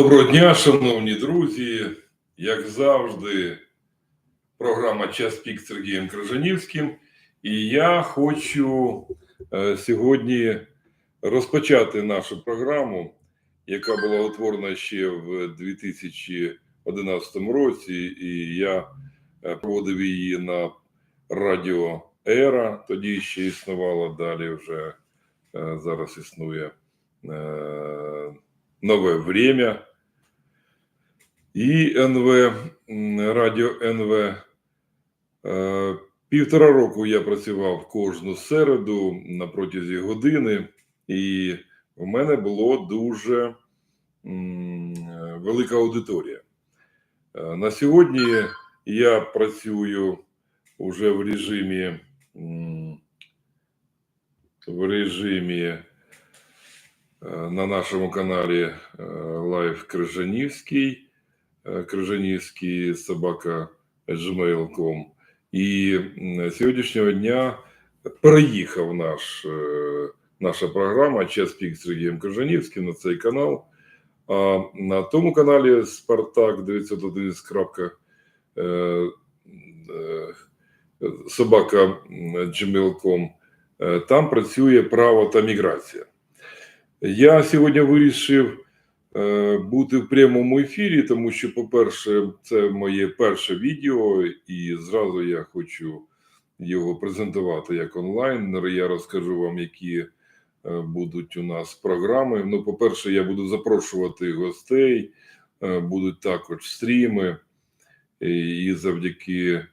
Доброго дня, шановні друзі. Як завжди, програма Час пік з Сергієм Крижанівським. І я хочу е, сьогодні розпочати нашу програму, яка була утворена ще в 2011 році, і я е, проводив її на радіо Ера. Тоді ще існувала, далі вже е, зараз існує нове время. І НВ, радіо НВ. Е, Півтора року я працював кожну середу на протязі години, і в мене було дуже велика аудиторія. Е, На сьогодні я працюю уже в режимі в режимі е, на нашому каналі Лайв Крижанівський, Крижанівський собака gmail.com. І сьогоднішнього дня переїхав наш, е, наша програма Час пік з Сергієм Крижанівським на цей канал. А на тому каналі Спартак 901 крапка, е, е, собака gmail.com, там працює право та міграція. Я сьогодні вирішив бути в прямому ефірі, тому що, по-перше, це моє перше відео, і зразу я хочу його презентувати як онлайн. Я розкажу вам, які е, будуть у нас програми. Ну, по-перше, я буду запрошувати гостей, е, будуть також стріми, і завдяки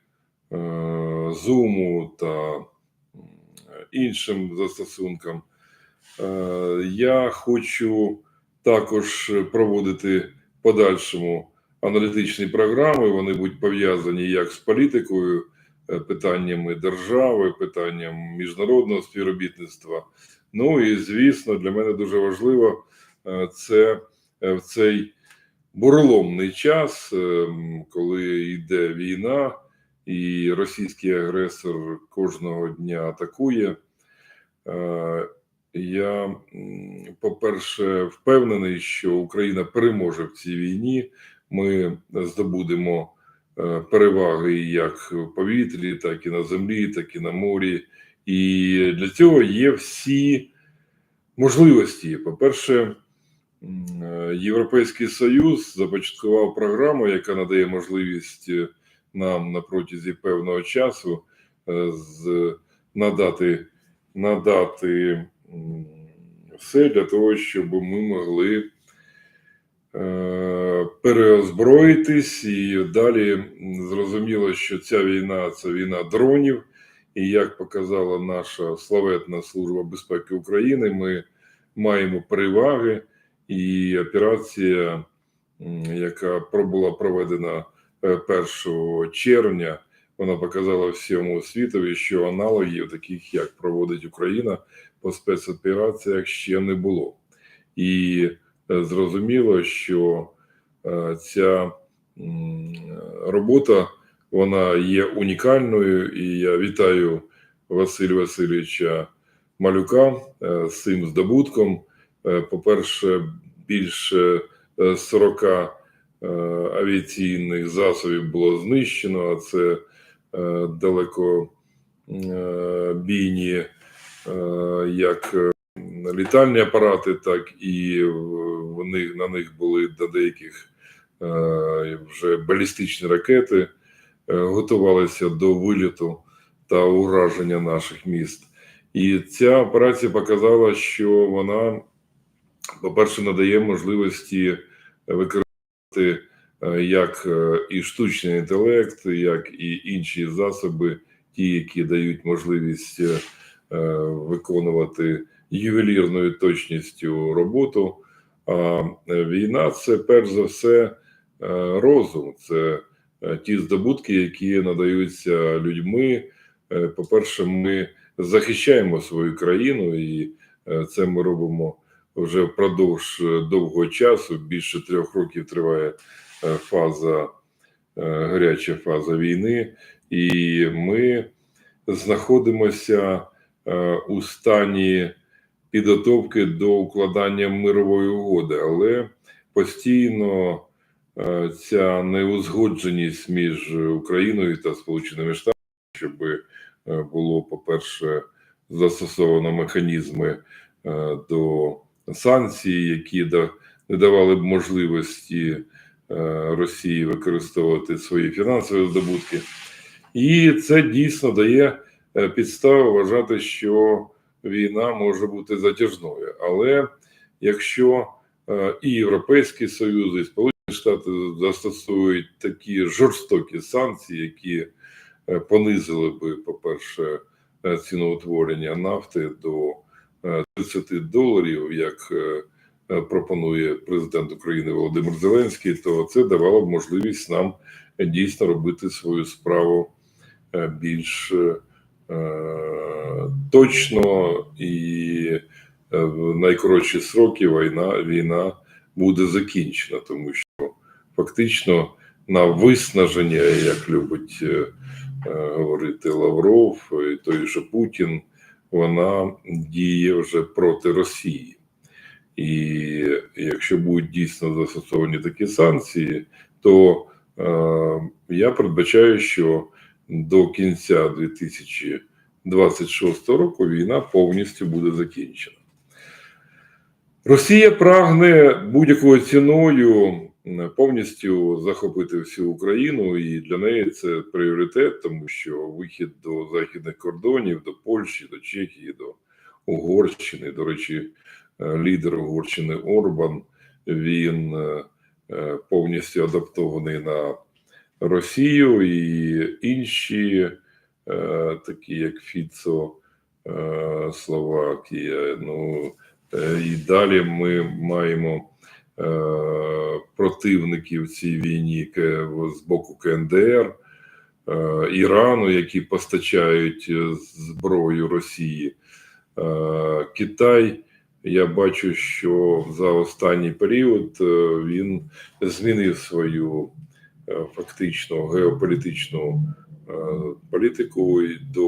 е, Zoom та іншим застосункам. Е, Я хочу також проводити в подальшому аналітичні програми. Вони будуть пов'язані як з політикою, е, питаннями держави, питанням міжнародного співробітництва. Ну і звісно, для мене дуже важливо е, це е, в цей буреломний час, е, коли йде війна, і російський агресор кожного дня атакує. Я, по-перше, впевнений, що Україна переможе в цій війні. Ми здобудемо е, переваги як в повітрі, так і на землі, так і на морі. І для цього є всі можливості. По-перше, е, Європейський Союз започаткував програму, яка надає можливість е, нам на протязі певного часу з надати надати все для того, щоб ми могли е, переозброїтись, і далі зрозуміло, що ця війна це війна дронів. І як показала наша славетна служба безпеки України, ми маємо переваги, і операція, яка була проведена е, 1 червня, вона показала всьому світові, що аналогів, таких як проводить Україна по спецопераціях, ще не було. І е, зрозуміло, що е, ця робота вона є унікальною, і я вітаю Василя Васильовича Малюка е, з цим здобутком. По-перше, більше е, 40 е, авіаційних засобів було знищено, а це е, далеко е, е, як літальні апарати, так і в- в на них були до деяких вже балістичні ракети, готувалися до виліту та ураження наших міст. І ця операція показала, що вона, по-перше, надає можливості використати як е, і штучний інтелект, як і інші засоби, ті, які дають можливість е, е, виконувати ювелірною точністю роботу. А е, війна це перш за все е, розум, це е, ті здобутки, які надаються людьми. Е, По-перше, ми захищаємо свою країну, і е, це ми робимо вже впродовж е, довгого часу. Більше трьох років триває е, фаза, е, гаряча фаза війни, і ми знаходимося е, у стані підготовки до укладання мирової угоди. Але постійно е, ця неузгодженість між Україною та Сполученими Штатами, щоб було, по-перше, застосовано механізми е, до санкцій, які не давали б можливості е, Росії використовувати свої фінансові здобутки. І це дійсно дає е, підстави вважати, що війна може бути затяжною. Але якщо е, і Європейський Союз, і Сполучені Штати застосують такі жорстокі санкції, які е, понизили би, по-перше, е, ціноутворення нафти до е, 30 доларів, як е, е, пропонує президент України Володимир Зеленський, то це давало б можливість нам е, дійсно робити свою справу е, більш е, точно і е, в найкоротші сроки війна, війна буде закінчена, тому що фактично на виснаження, як любить е, е, говорити Лавров, і той же Путін, вона діє вже проти Росії. І якщо будуть дійсно застосовані такі санкції, то е, я передбачаю, що до кінця 2026 року війна повністю буде закінчена. Росія прагне будь-якою ціною повністю захопити всю Україну, і для неї це пріоритет, тому що вихід до західних кордонів, до Польщі, до Чехії, до Угорщини. До речі, лідер Угорщини Орбан він е, е, повністю адаптований на Росію і інші, е, такі як Фіцо, е, Словакія. Ну е, і далі ми маємо е, противників цій війні з боку КНДР, е, Ірану, які постачають е, зброю Росії. Е, Китай. Я бачу, що за останній період е, він змінив свою е, фактично геополітичну е, політику до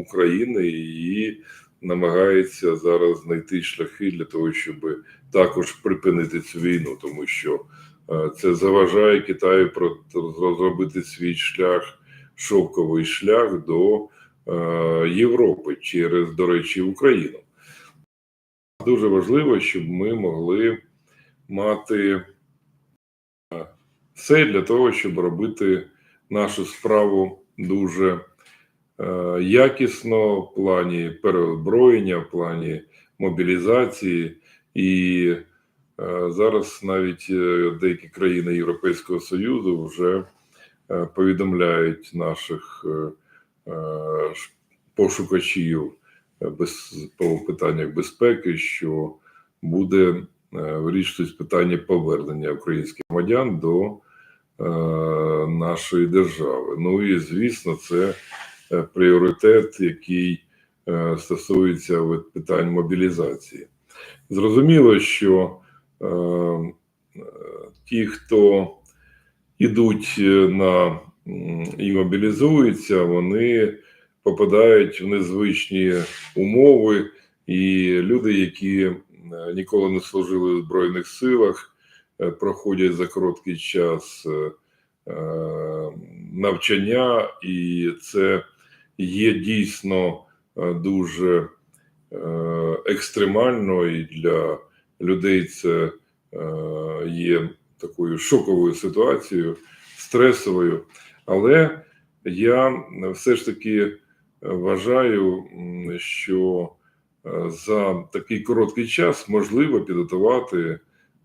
України і намагається зараз знайти шляхи для того, щоб також припинити цю війну, тому що це заважає Китаю розробити свій шлях, шовковий шлях до Європи через, до речі, Україну. Дуже важливо, щоб ми могли мати е, все для того, щоб робити нашу справу дуже е, якісно в плані переозброєння, в плані мобілізації. І е, зараз навіть деякі країни Європейського Союзу вже повідомляють наших пошукачів без, по питаннях безпеки, що буде е, вирішуватись питання повернення українських громадян до е, нашої держави. Ну і звісно, це е, пріоритет, який стосується от питань мобілізації. Зрозуміло, що е, ті, хто ідуть е, на і мобілізуються, вони попадають в незвичні умови, і люди, які е, ніколи не служили в Збройних силах, е, проходять за короткий час е, навчання, і це є дійсно дуже екстремально, і для людей це є такою шоковою ситуацією, стресовою. Але я все ж таки вважаю, що е, за такий короткий час можливо підготувати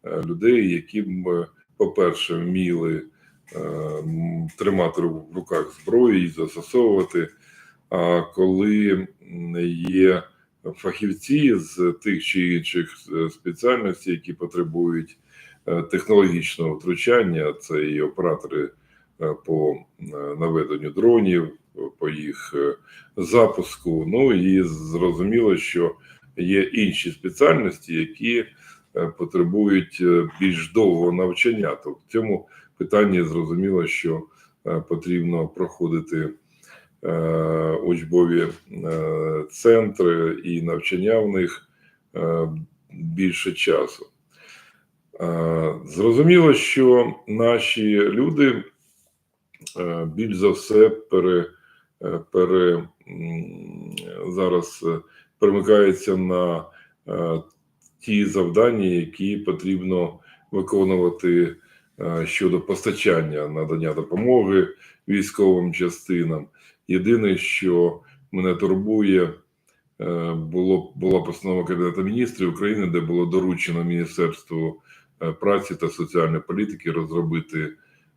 е, людей, які б, е, по-перше, вміли тримати в руках зброю і застосовувати. А коли є фахівці з тих чи інших спеціальностей, які потребують технологічного втручання, це і оператори по наведенню дронів, по їх е, запуску. Ну і зрозуміло, що є інші спеціальності, які е, потребують е, більш довгого навчання. Тобто в цьому питанні зрозуміло, що потрібно проходити учбові центри і навчання в них більше часу. Зрозуміло, що наші люди більш за все пере, пере, м, зараз е, перемикаються на е, ті завдання, які потрібно виконувати е, щодо постачання надання допомоги військовим частинам. Єдине, що мене турбує, е, було була постанова Кабінету міністрів України, де було доручено Міністерству е, праці та соціальної політики розробити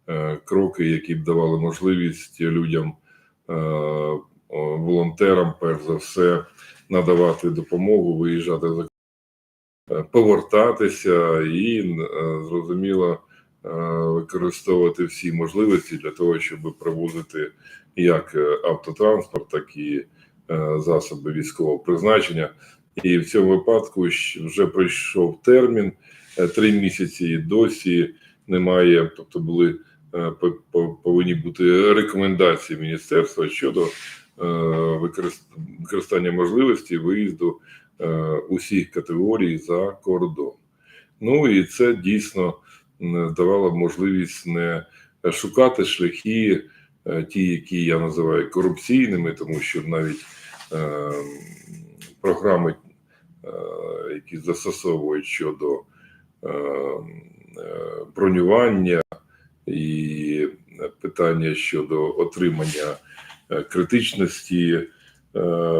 е, кроки, які б давали можливість людям, е, волонтерам, перш за все, надавати допомогу, виїжджати за е, повертатися і е, зрозуміло е, використовувати всі можливості для того, щоб привозити як е, автотранспорт, так і е, засоби військового призначення. І в цьому випадку вже пройшов термін е, три місяці, і досі немає, тобто були е, повинні бути рекомендації міністерства щодо е, використання можливості виїзду е, усіх категорій за кордон. Ну і це дійсно давало можливість не шукати шляхи, е, ті, які я називаю корупційними, тому що навіть е, програми, е, які застосовують щодо е, е, бронювання і питання щодо отримання е, критичності, е,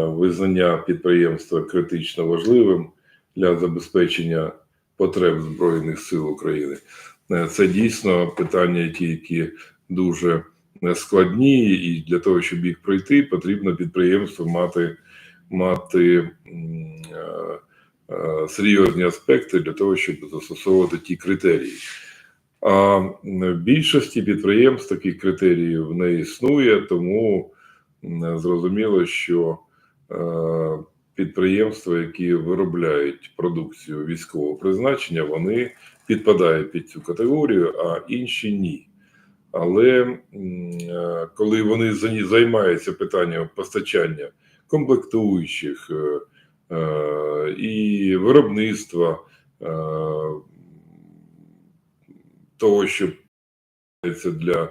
визнання підприємства критично важливим для забезпечення потреб Збройних сил України. Е, Це дійсно питання, ті, які дуже е, складні, і для того, щоб їх пройти, потрібно підприємству мати, мати е, е, серйозні аспекти для того, щоб застосовувати ті критерії. А в більшості підприємств таких критеріїв не існує, тому зрозуміло, що е, підприємства, які виробляють продукцію військового призначення, вони підпадають під цю категорію, а інші ні. Але е, коли вони займаються питанням постачання комплектуючих е, і виробництва того, що для е,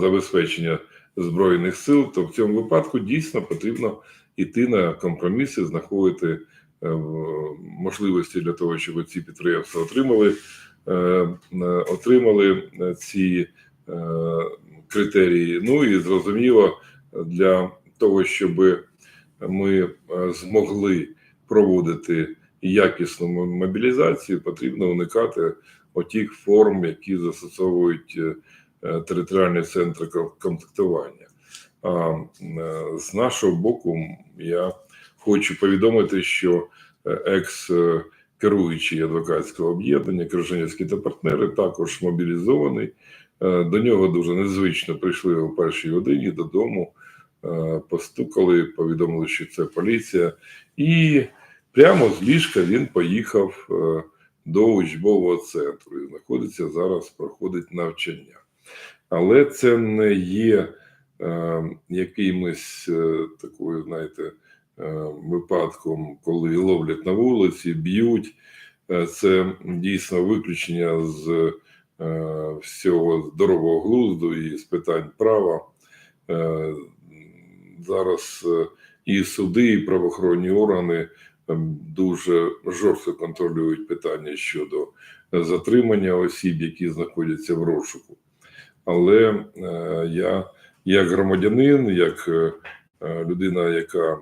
забезпечення збройних сил, то в цьому випадку дійсно потрібно йти на компроміси, знаходити е, можливості для того, щоб ці підприємства отримали, е, отримали ці критерії. Ну і зрозуміло, для того, щоб ми змогли проводити якісну мобілізацію, потрібно уникати отих форм, які застосовують е, територіальні центри комплектування. А е, з нашого боку, я хочу повідомити, що е, екс-керуючий адвокатського об'єднання Крижанівські та партнери також мобілізований. До нього дуже незвично прийшли о першій годині додому, постукали, повідомили, що це поліція, і прямо з ліжка він поїхав до учбового центру і знаходиться зараз, проходить навчання. Але це не є е, якимось е, такою, знаєте, е, випадком, коли ловлять на вулиці, б'ють. Е, Це дійсно виключення з е, всього здорового глузду і з питань права. Е, Зараз е, і суди, і правоохоронні органи дуже жорстко контролюють питання щодо е, затримання осіб, які знаходяться в розшуку. Але е, я, як громадянин, як е, людина, яка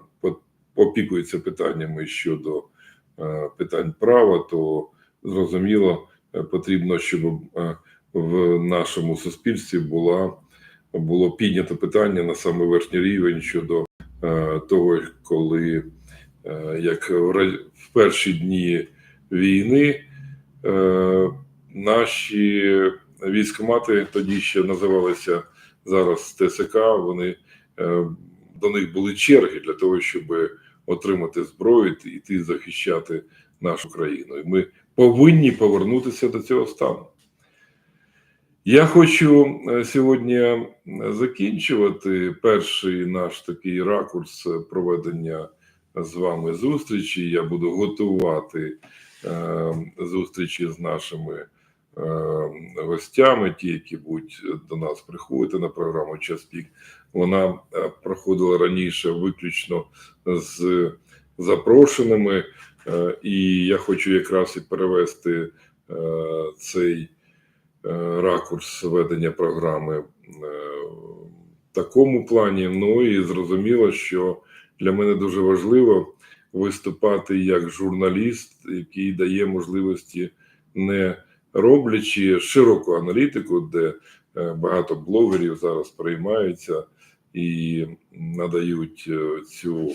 опікується питаннями щодо питань права, то зрозуміло потрібно, щоб в нашому суспільстві була було піднято питання на саме верхній рівень щодо того, коли як в перші дні війни е, наші військомати тоді ще називалися зараз ТСК. Вони е, до них були черги для того, щоб отримати зброю і йти захищати нашу країну. І ми повинні повернутися до цього стану. Я хочу е, сьогодні е, закінчувати перший наш такий ракурс е, проведення з вами зустрічі. Я буду готувати е, зустрічі з нашими е, гостями, ті, які будуть до нас приходити на програму Час пік. Вона е, проходила раніше виключно з запрошеними, е, і я хочу якраз і перевести е, цей е, ракурс ведення програми е, в такому плані. Ну і зрозуміло, що для мене дуже важливо виступати як журналіст, який дає можливості, не роблячи широку аналітику, де е, багато блогерів зараз приймаються і надають е, цю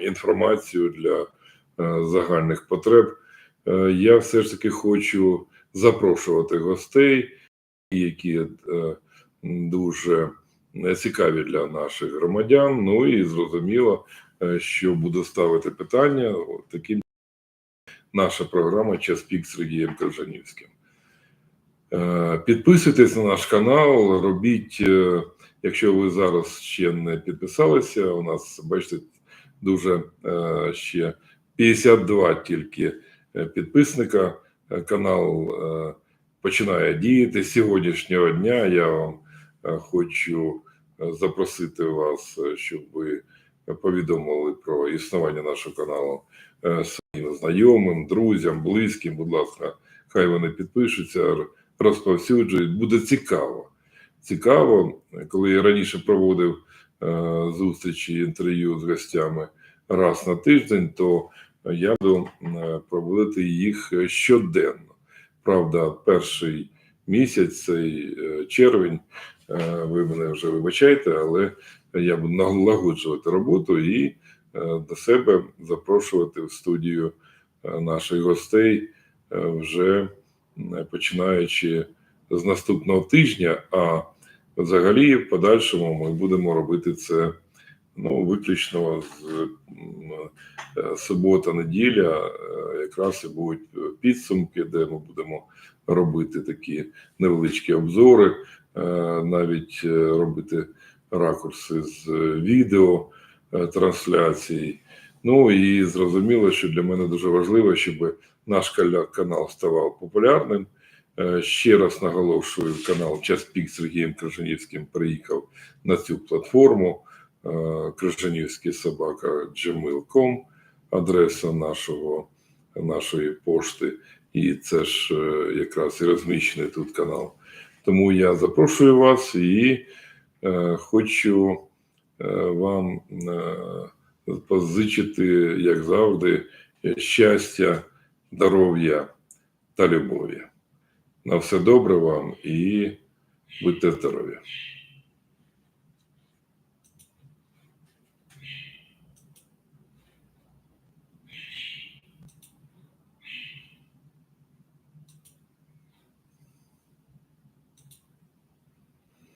інформацію для е, загальних потреб. Я все ж таки хочу запрошувати гостей, які дуже цікаві для наших громадян. Ну і зрозуміло, е, що буду ставити питання таким. Наша програма Час пік з Сергієм Кажанівським. Е, Підписуйтесь на наш канал, робіть, е, якщо ви зараз ще не підписалися. У нас, бачите, дуже ще 52 тільки підписника. Канал починає діяти з сьогоднішнього дня. Я вам хочу е, запросити вас, е, щоб ви повідомили про існування нашого каналу е, своїм знайомим, друзям, близьким. Будь ласка, хай вони підпишуться, розповсюджують. Буде цікаво. Цікаво, коли я раніше проводив е, зустрічі інтерв'ю з гостями раз на тиждень, то я буду е, проводити їх щоденно. Правда, перший місяць, цей е, червень, е, ви мене вже вибачайте, але я буду налагоджувати роботу і е, до себе запрошувати в студію е, наших гостей е, вже е, починаючи з наступного тижня. А взагалі, в подальшому ми будемо робити це ну, виключно з е, субота, неділя, е, якраз і будуть е, підсумки, де ми будемо робити такі невеличкі обзори, е, навіть е, робити ракурси з е, відео е, трансляцій. Ну і зрозуміло, що для мене дуже важливо, щоб наш канал ставав популярним. Е, Ще раз наголошую, канал Час Пік з Сергієм Крижанівським приїхав на цю платформу. Е, Крижанівський собака gmail.com, адреса нашого, нашої пошти. І це ж е, якраз і розміщений тут канал. Тому я запрошую вас і е, хочу е, вам е, позичити, як завжди, щастя, здоров'я та любові. На все добре вам і будьте здорові!